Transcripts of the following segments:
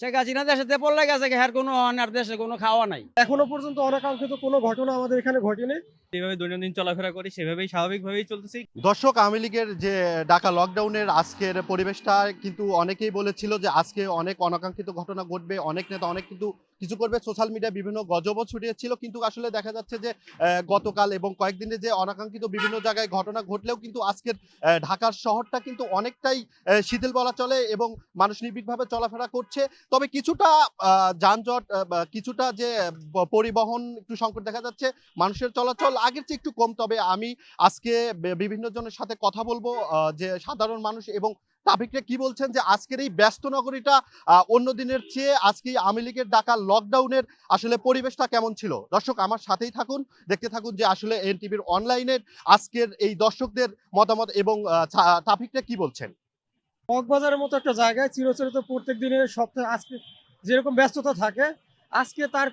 শেখ হাসিনা দেশে পড়লে গেছে হ্যার কোনো আর দেশে কোনো খাওয়া নাই? এখনও পর্যন্ত অনাকাঙ্ক্ষিত কোনো ঘটনা আমাদের এখানে ঘটেনি। যেভাবে দৈনন্দিন চলাফেরা করি সেভাবেই স্বাভাবিকভাবেই চলতেছি। দর্শক আওয়ামী লীগের যে ঢাকা লকডাউনের আজকের পরিবেশটা কিন্তু অনেকেই বলেছিল যে আজকে অনেক অনাকাঙ্ক্ষিত ঘটনা ঘটবে অনেক নেতা অনেক কিন্তু কিছু করবে সোশ্যাল মিডিয়ায় বিভিন্ন গজবও ছড়িয়েছিল। কিন্তু আসলে দেখা যাচ্ছে যে গতকাল এবং কয়েকদিনে যে অনাকাঙ্ক্ষিত বিভিন্ন জায়গায় ঘটনা ঘটলেও কিন্তু আজকের ঢাকার শহরটা কিন্তু অনেকটাই শিথিল বলা চলে এবং মানুষ নির্ভীকভাবে চলাফেরা করছে। তবে কিছুটা যানজট কিছুটা যে পরিবহন একটু সংকট দেখা যাচ্ছে মানুষের চলাচল। আগের চেয়ে একটু কম। তবে আমি আজকে বিভিন্ন জনের সাথে কথা বলব যে সাধারণ মানুষ এবং তাফিকরা কি বলছেন যে আজকের এই ব্যস্ত নগরীটা অন্য দিনের চেয়ে আজকে আওয়ামী লীগের ডাকা লকডাউনের আসলে পরিবেশটা কেমন ছিল? দর্শক, আমার সাথেই থাকুন, দেখতে থাকুন যে আসলে এন টিভির অনলাইনের আজকের এই দর্শকদের মতামত এবং তাফিকরা কি বলছেন? কক্সবাজারের মতো একটা জায়গায় চিরচরিত প্রত্যেক দিনের সপ্তাহে আজকে যেরকম ব্যস্ততা থাকে, আজকে তার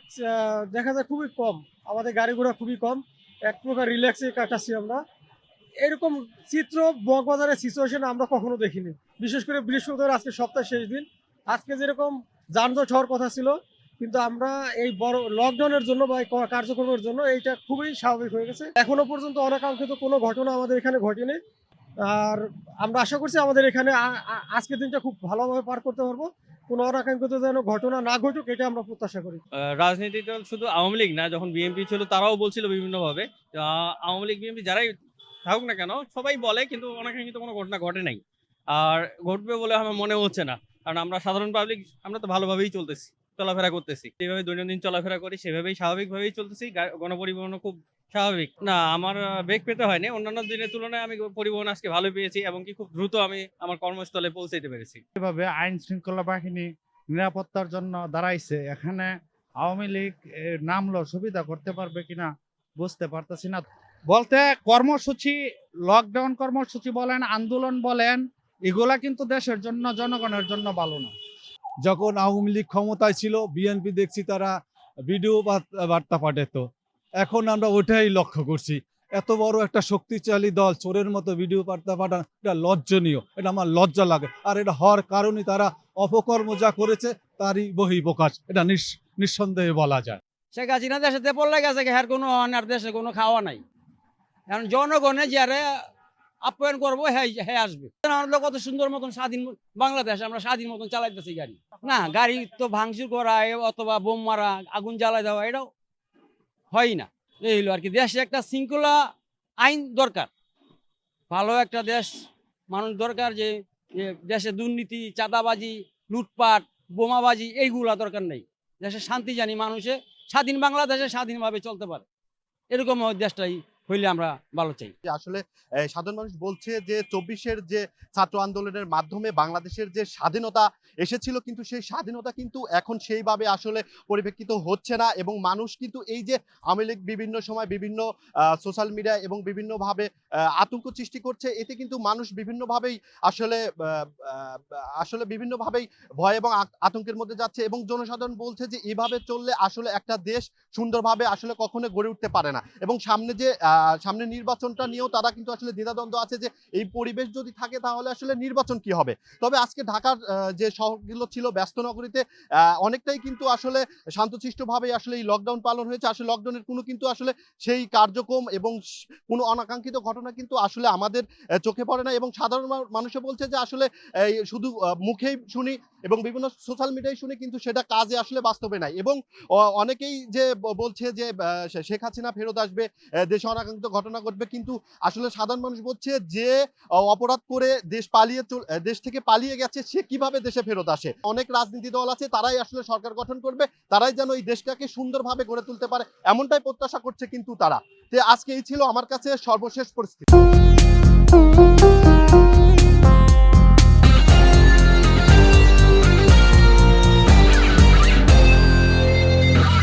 দেখা যায় খুবই কম। আমাদের গাড়ি ঘোড়া খুবই কম। এক প্রকার রিল্যাক্সে কাটাচ্ছি আমরা। এরকম চিত্র বকবাজারের সিচুয়েশন আমরা কখনো দেখিনি। বিশেষ করে বৃহস্পতিবার, আজকে সপ্তাহের শেষ দিন। আজকে যেরকম যানজট হওয়ার কথা ছিল, কিন্তু আমরা এই বড় লকডাউনের জন্য বা কার্যক্রমের জন্য এইটা খুবই স্বাভাবিক হয়ে গেছে। এখনও পর্যন্ত অনাকাঙ্ক্ষিত কোনো ঘটনা আমাদের এখানে ঘটেনি। আর আমরা আশা করছি আমাদের এখানে আজকের দিনটা খুব ভালোভাবে পার করতে পারব। কোনো অনাকাঙ্ক্ষিত যেন ঘটনা না ঘটুক, এটা আমরা প্রত্যাশা করি। রাজনীতি দল শুধু আওয়ামী লীগ না, যখন বিএনপি ছিল, তারাও বলছিল বিভিন্নভাবে। আওয়ামী লীগ, বিএনপি, যারাই থাকুক না কেন, সবাই বলে কিন্তু অনাকাঙ্ক্ষিত কোনো ঘটনা ঘটে নাই। আর ঘটবে বলে আমার মনে হচ্ছে না। কারণ আমরা সাধারণ পাবলিক আমরা তো ভালোভাবেই চলতেছি, চলাফেরা করতেছি। যেভাবে দৈনন্দিন চলাফেরা করি, সেভাবেই, স্বাভাবিকভাবেই চলতেছি। গা- গণপরিবহনও খুব স্বাভাবিক। না, আমার বেগ পেতে হয়নি। অন্যান্য দিনের তুলনায় আমি পরিবহন আজকে ভালো পেয়েছি এবং কি খুব দ্রুত আমি আমার কর্মস্থলে পৌঁছাইতে পেরেছি। এভাবে আইন শৃঙ্খলা বাহিনী নিরাপত্তার জন্য দাঁড়াইছে। এখানে আওয়ামী লীগ নামলো সুবিধা করতে পারবে কিনা বুঝতে পারতেছি না। বলতে কর্মসূচি লকডাউন কর্মসূচি বলেন আন্দোলন বলেন এগুলা কিন্তু দেশের জন্য জনগণের জন্য ভালো না। যখন আওয়ামী লীগ ক্ষমতায় ছিল বিএনপি দেখছি তারা ভিডিও বার্তা- বার্তা পাঠাতো। এখন আমরা ওটাই লক্ষ্য করছি। এত বড় একটা শক্তিশালী দল চোরের মতো ভিডিও বার্তা পাঠান এটা লজ্জনীয় এটা আমার লজ্জা লাগে। আর এটা হওয়ার কারণে তারা অপকর্ম যা করেছে তারই বহি প্রকাশ এটা নিঃস- নিঃসন্দেহে বলা যায়। শেখ হাসিনা দেশে পড়লে গেছে হ্যার কোনো আর দেশে কোনো খাওয়া নাই। এখন জনগণে যারে আপ্যায়ন করব হ্যাঁ আসবে। আমরা কত সুন্দর মতন স্বাধীন বাংলাদেশ, আমরা স্বাধীন মতন চালাইতেছি গাড়ি। না, গাড়ি তো ভাঙচুর করা অথবা বোম মারা, আগুন জ্বালাই দেওয়া, এটাও হয় না। এই হলো আর কি দেশে একটা শৃঙ্খলা আইন দরকার। ভালো একটা দেশ, মানুষ দরকার যে দেশে দুর্নীতি, চাঁদাবাজি, লুটপাট, বোমাবাজি, এইগুলা দরকার নেই। দেশে শান্তি জানি মানুষে স্বাধীন বাংলাদেশে স্বাধীনভাবে চলতে পারে। এরকম দেশটাই হইলে আমরা ভালো চাই। আসলে সাধারণ মানুষ বলছে যে চব্বিশের যে ছাত্র আন্দোলনের মাধ্যমে বাংলাদেশের যে স্বাধীনতা এসেছিল কিন্তু সেই স্বাধীনতা কিন্তু এখন সেইভাবে আসলে পরিপ্রেক্ষিত হচ্ছে না এবং মানুষ কিন্তু এই যে আওয়ামী লীগ বিভিন্ন সময় বিভিন্ন সোশ্যাল মিডিয়া এবং বিভিন্নভাবে আতঙ্ক সৃষ্টি করছে এতে কিন্তু মানুষ বিভিন্নভাবেই আসলে আসলে বিভিন্নভাবেই ভয় এবং আতঙ্কের মধ্যে যাচ্ছে এবং জনসাধারণ বলছে যে এভাবে চললে আসলে একটা দেশ সুন্দরভাবে আসলে কখনো গড়ে উঠতে পারে না এবং সামনে যে আহ, সামনে নির্বাচনটা নিয়েও তারা কিন্তু আসলে দ্বিধাদ্বন্দ্ব আছে যে এই পরিবেশ যদি থাকে তাহলে আসলে নির্বাচন কি হবে। তবে আজকে ঢাকার যে শহরগুলো ছিল ব্যস্ত নগরীতে অনেকটাই কিন্তু আসলে শান্তশিষ্টভাবে আসলে এই লকডাউন পালন হয়েছে। আসলে লকডাউনের কোনো কিন্তু আসলে সেই কার্যক্রম এবং কোনো অনাকাঙ্ক্ষিত ঘটনা কিন্তু আসলে আমাদের চোখে পড়ে না এবং সাধারণ মানুষে বলছে যে আসলে শুধু মুখেই শুনি এবং বিভিন্ন সোশ্যাল মিডিয়ায় শুনি কিন্তু সেটা কাজে আসলে বাস্তবে নাই। এবং অনেকেই যে বলছে যে শেখ হাসিনা ফেরত আসবে দেশে অনাকাঙ্ক্ষিত ঘটনা ঘটবে। কিন্তু আসলে সাধারণ মানুষ বলছে যে অপরাধ করে দেশ পালিয়ে দেশ থেকে পালিয়ে গেছে, সে কীভাবে দেশে ফেরত আসে? অনেক রাজনীতি দল আছে, তারাই আসলে সরকার গঠন করবে, তারাই যেন এই দেশটাকে সুন্দরভাবে গড়ে তুলতে পারে, এমনটাই প্রত্যাশা করছে কিন্তু তারা। যে আজকে এই ছিল আমার কাছে সর্বশেষ পরিস্থিতি।